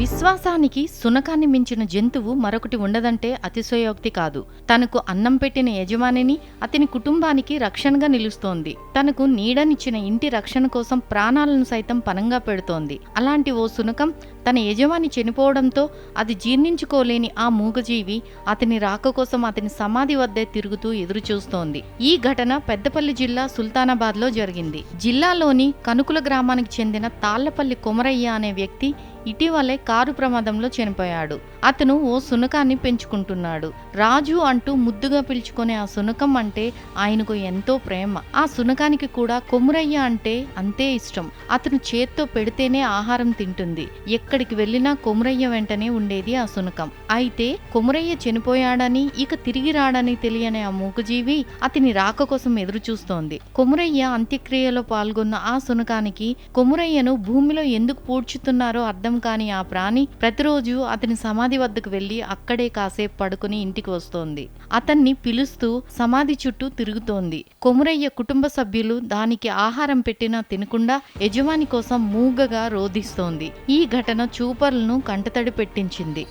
విశ్వాసానికి సునకాన్ని మించిన జంతువు మరొకటి ఉండదంటే అతిశయోక్తి కాదు. తనకు అన్నం పెట్టిన యజమానిని అతని కుటుంబానికి రక్షణగా నిలుస్తోంది. తనకు నీడనిచ్చిన ఇంటి రక్షణ కోసం ప్రాణాలను సైతం పనంగా పెడుతోంది. అలాంటి ఓ శునకం తన యజమాని చనిపోవడంతో అది జీర్ణించుకోలేని ఆ మూగజీవి అతని రాక కోసం అతని సమాధి వద్దే తిరుగుతూ ఎదురుచూస్తోంది. ఈ ఘటన పెద్దపల్లి జిల్లా సుల్తానాబాద్లో జరిగింది. జిల్లాలోని కనుకుల గ్రామానికి చెందిన తాళ్ళపల్లి కొమరయ్య అనే వ్యక్తి ఇటీవలే కారు ప్రమాదంలో చనిపోయాడు. అతను ఓ సునకాన్ని పెంచుకుంటున్నాడు. రాజు అంటూ ముద్దుగా పిలుచుకునే ఆ సునకం అంటే ఆయనకు ఎంతో ప్రేమ. ఆ సునకానికి కూడా కొమురయ్య అంటే అంతే ఇష్టం. అతను చేత్తో పెడితేనే ఆహారం తింటుంది. ఎక్కడికి వెళ్ళినా కొమురయ్య వెంటనే ఉండేది ఆ శునకం అయితే కొమురయ్య చనిపోయాడని ఇక తిరిగి రాడని తెలియని ఆ మూగజీవి అతని రాక కోసం ఎదురు చూస్తోంది కొమురయ్య అంత్యక్రియలో పాల్గొన్న ఆ శునకానికి కొమురయ్యను భూమిలో ఎందుకు పూడ్చుతున్నారో అర్థం కాని ఆ ప్రాణి ప్రతిరోజు అతని సమాధి వద్దకు వెళ్ళి అక్కడే కాసేపు పడుకుని ఇంటికి వస్తోంది. అతన్ని పిలుస్తూ సమాధి చుట్టూ తిరుగుతోంది. కొమురయ్య కుటుంబ సభ్యులు దానికి ఆహారం పెట్టినా తినకుండా యజమాని కోసం మూగగా రోధిస్తోంది. ఈ ఘటన చూపర్లను కంటతడి పెట్టించింది.